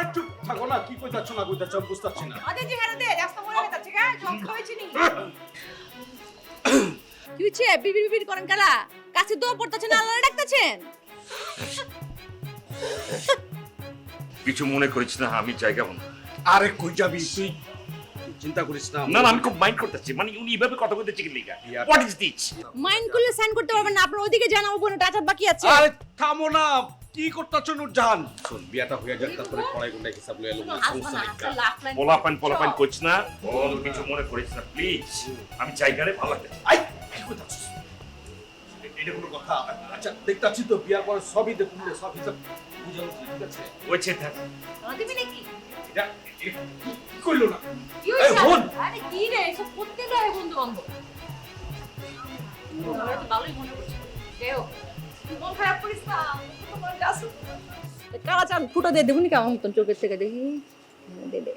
আরে চুপ থাকো না কি কইতাছ না কইতাছ আমি বুঝতাছি না। আদে হারে দে রাস্তা মরে গেছে গা জল খাওয়াইছি নি কি হচ্ছে? বিবির বিবির করেন কালা। কাছে দো পড়তাছে না আল্লাহ ডাকতাছেন? কিছু মনে করিস না আমি জায়গা বন্ধ। আরে কই যাবি তুই? চিন্তা করিস না না না আমি খুব মাইন্ড করতেছি মানে উনি এভাবে কথা বলতে চিকেন লিগা. হোয়াট ইজ দিস মাইন্ড করলে সাইন করতে পারবেন না আপনার ওইদিকে জানাব কোনো টাচা বাকি আছে। আরে থামো না কি করতাছ নুরজাহান? শোন বিয়াটা হয়ে যাক তারপরে পড়াই গুন্ডাই হিসাব লয়ে এলো সমস্যা নাই করছ না। বল কিছু মনে করিস না প্লিজ। আমি জায়গারে ভালো লাগে। আই! কি কইতাছ এটা কোনো কথা। আচ্ছা দেখতাছি তো বিয়ার পরে সবই দেখুন সব হিসাব বুঝানো ঠিক আছে? ওইছে থাক দিবি নাকি? এটা কি কইলো না? এই, বোন! আরে কি রে এসব করতে দেয় বন্ধু বান্ধব ভালোই মনে করছি দেও তুই তোমার কাছে কালা চান ফুটো দিয়ে দেবুনি কেমন মতন চোখের থেকে? দেখি। হ্যাঁ, দে দে।